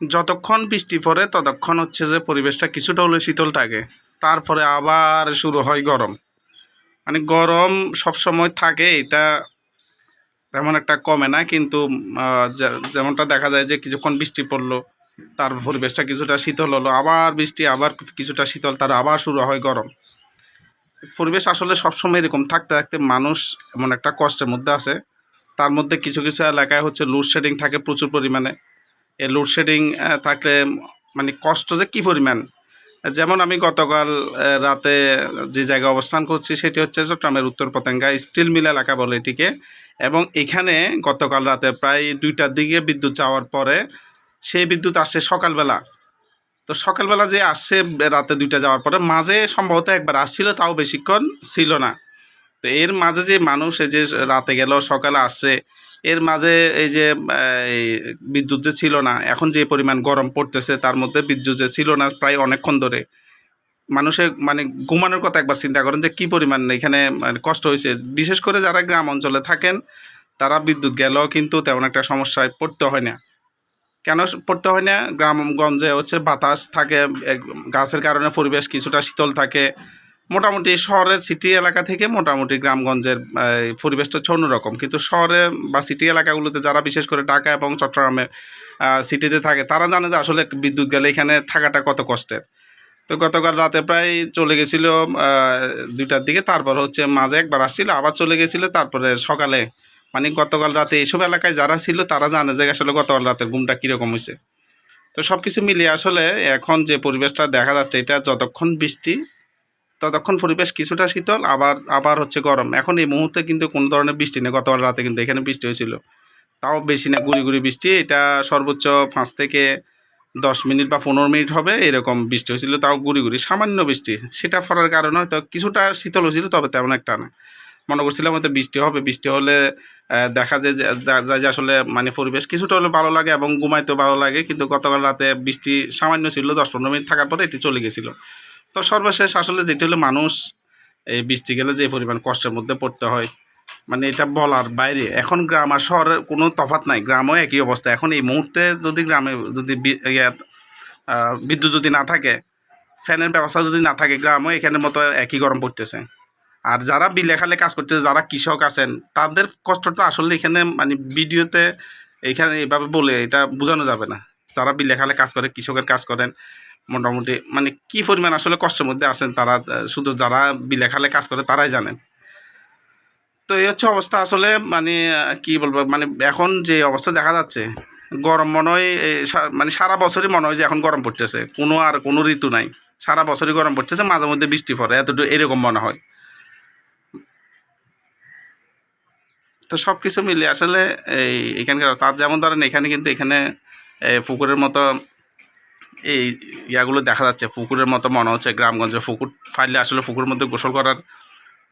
যতক্ষণ বৃষ্টি পড়ে, ততক্ষণ হচ্ছে যে পরিবেশটা কিছুটা হলে শীতল থাকে। তারপরে আবার শুরু হয় গরম। মানে গরম সব সময় থাকে, এটা তেমন একটা কমে না, কিন্তু যেমনটা দেখা যায় যে কিছুক্ষণ বৃষ্টি পড়ল, তার পরিবেশটা কিছুটা শীতল হলো। আবার বৃষ্টি, আবার কিছুটা শীতল, তার আবার শুরু হয় গরম। পরিবেশ আসলে সবসময় এরকম। থাকতে থাকতে মানুষ এমন একটা কষ্টের মধ্যে আছে। তার মধ্যে কিছু কিছু এলাকায় হচ্ছে লোডশেডিং থাকে প্রচুর পরিমাণে। লোডশেডিং থাকলে মানে কষ্ট যে কী পরিমাণ? যেমন আমি গতকাল রাতে যে জায়গায় অবস্থান করছি সেটি হচ্ছে চট্টগ্রামের উত্তর পতেঙ্গা স্টিল মিল এলাকা বলে এটিকে। এবং এখানে গতকাল রাতে প্রায় দুইটার দিকে বিদ্যুৎ যাওয়ার পরে সেই বিদ্যুৎ আসছে সকালবেলা। তো সকালবেলা যে আসছে রাতে দুইটা যাওয়ার পরে মাঝে সম্ভবত একবার আসছিল, তাও বেশিক্ষণ ছিল না। তো এর মাঝে যে মানুষ যে রাতে গেল, সকালে আসছে এর মাঝে এই যে বিদ্যুৎ যে ছিল না, এখন যে পরিমাণ গরম পড়তেছে, তার মধ্যে বিদ্যুৎ যে ছিল না প্রায় অনেকক্ষণ ধরে। মানুষের মানে ঘুমানোর কথা একবার চিন্তা করেন যে কী পরিমাণ এখানে মানে কষ্ট হয়েছে। বিশেষ করে যারা গ্রাম অঞ্চলে থাকেন, তারা বিদ্যুৎ গেলেও কিন্তু তেমন একটা সমস্যায় পড়তে হয় না। কেন পড়তে হয় না? গ্রামগঞ্জে হচ্ছে বাতাস থাকে গাছের কারণে পরিবেশ কিছুটা শীতল থাকে। মোটামুটি শহরের সিটি এলাকা থেকে মোটামুটি গ্রামগঞ্জের পরিবেশটা হচ্ছে অন্যরকম। কিন্তু শহরে বা সিটি এলাকাগুলোতে যারা বিশেষ করে ঢাকা এবং চট্টগ্রামে সিটিতে থাকে, তারা জানে যে আসলে বিদ্যুৎ গেলে এখানে থাকাটা কত কষ্টের। তো গতকাল রাতে প্রায় চলে গেছিল দুইটার দিকে, তারপর হচ্ছে মাঝে একবার আসছিল, আবার চলে গেছিল, তারপরে সকালে। মানে গতকাল রাতে এইসব এলাকায় যারা ছিল, তারা জানে যে আসলে গতকাল রাতের ঘুমটা কীরকম হয়েছে। তো সব কিছু মিলিয়ে আসলে এখন যে পরিবেশটা দেখা যাচ্ছে, এটা যতক্ষণ বৃষ্টি ততক্ষণ পরিবেশ কিছুটা শীতল, আবার আবার হচ্ছে গরম। এখন এই মুহূর্তে কিন্তু কোনো ধরনের বৃষ্টি নেই। গতকাল রাতে কিন্তু এখানে বৃষ্টি হয়েছিল। তাও বেশি না, গুড়ি গুড়ি বৃষ্টি। এটা সর্বোচ্চ পাঁচ থেকে দশ মিনিট বা পনেরো মিনিট হবে এরকম বৃষ্টি হয়েছিল। তাও গুড়ি গুড়ি, সামান্য বৃষ্টি। সেটা পড়ার কারণে হয়তো কিছুটা শীতল হয়েছিল, তবে তেমন একটা না। মনে করছিলাম হয়তো বৃষ্টি হবে। বৃষ্টি হলে দেখা যায় যে আসলে মানে পরিবেশ কিছুটা হলে ভালো লাগে এবং ঘুমাইতেও ভালো লাগে। কিন্তু গতকাল রাতে বৃষ্টি সামান্য ছিল, দশ পনেরো মিনিট থাকার পরে এটি চলে গেছিল। তো সর্বশেষ আসলে যেটি হলো মানুষ এই বৃষ্টি গেলে যে পরিমাণ কষ্টের মধ্যে পড়তে হয় মানে এটা বলার বাইরে। এখন গ্রাম আর শহরের কোনো তফাৎ নাই গ্রামও একই অবস্থা। এখন এই মুহূর্তে যদি গ্রামে যদি ইয়া, বিদ্যুৎ যদি না থাকে ফ্যানের ব্যবস্থা যদি না থাকে গ্রামও এখানের মতো একই গরম পড়তেছে। আর যারা বিলেখালে কাজ করতেছে যারা কৃষক আছেন তাদের কষ্টটা আসলে এখানে মানে ভিডিওতে এখানে এভাবে বলে এটা বোঝানো যাবে না। যারা বিলেখালে কাজ করে কৃষকের কাজ করেন মোটামুটি মানে কি পরিমাণ আসলে কষ্টের মধ্যে আছেন তারা শুধু যারা বিলেখালে কাজ করে তারাই জানেন। তো এই হচ্ছে অবস্থা আসলে মানে কি বলব মানে এখন যে অবস্থা দেখা যাচ্ছে, গরম মনে হয় মানে সারা বছরই মনে হয় যে এখন গরম পড়তেছে, কোনো আর কোনো ঋতু নাই। সারা বছরই গরম পড়তেছে, মাঝে মধ্যে বৃষ্টি পড়ে, এতটুকু এরকম মনে হয়। তো সব কিছু মিলে আসলে এই, এখানকার, তার যেমন ধরেন এখানে কিন্তু এখানে পুকুরের মতো এই ইয়াগুলো দেখা যাচ্ছে। পুকুরের মতো মনে হচ্ছে গ্রামগঞ্জে। পুকুর ফাইলে আসলে পুকুরের মধ্যে গোসল করার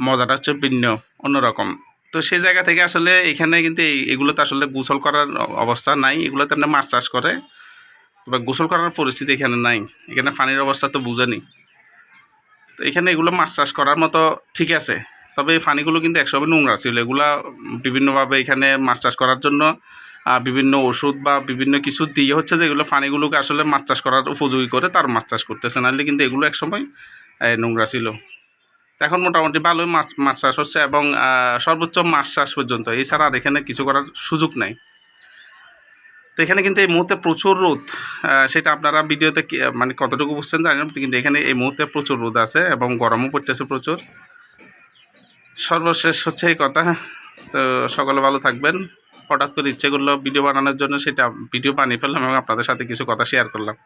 মজাটা হচ্ছে ভিন্ন, অন্যরকম। তো সেই জায়গা থেকে আসলে এখানে কিন্তু এগুলোতে আসলে গোসল করার অবস্থা নাই। এগুলোতে আপনি মাছ চাষ করে তবে গোসল করার পরিস্থিতি এখানে নাই। এখানে পানির অবস্থা তো বুঝেনি। তো এখানে এগুলো মাছ চাষ করার মতো ঠিক আছে। তবে এই পানিগুলো কিন্তু একসময় নোংরা ছিল। এগুলা বিভিন্নভাবে এখানে মাছ চাষ করার জন্য বিভিন্ন ওষুধ বা বিভিন্ন কিছু দিয়ে হচ্ছে যে এগুলো পানিগুলোকে আসলে মাছ চাষ করার উপযোগী করে তার মাছ চাষ করতেছে। নাহলে কিন্তু এগুলো একসময় নোংরা ছিল। এখন মোটামুটি ভালোই মাছ মাছ চাষ হচ্ছে এবং সর্বোচ্চ মাছ চাষ পর্যন্ত। এছাড়া আর এখানে কিছু করার সুযোগ নাই। তো এখানে কিন্তু এই মুহূর্তে প্রচুর রোদ। সেটা আপনারা ভিডিওতে মানে কতটুকু বুঝছেন জানি না, কিন্তু এখানে এই মুহূর্তে প্রচুর রোদ আছে এবং গরমও পড়তেছে প্রচুর। সর্বশেষ হচ্ছে এই কথা। তো সকলে ভালো থাকবেন। হঠাৎ করে ইচ্ছে করল ভিডিও বানানোর জন্য, সেটা ভিডিও বানিয়ে ফেললাম এবং আপনাদের সাথে কিছু কথা শেয়ার করলাম।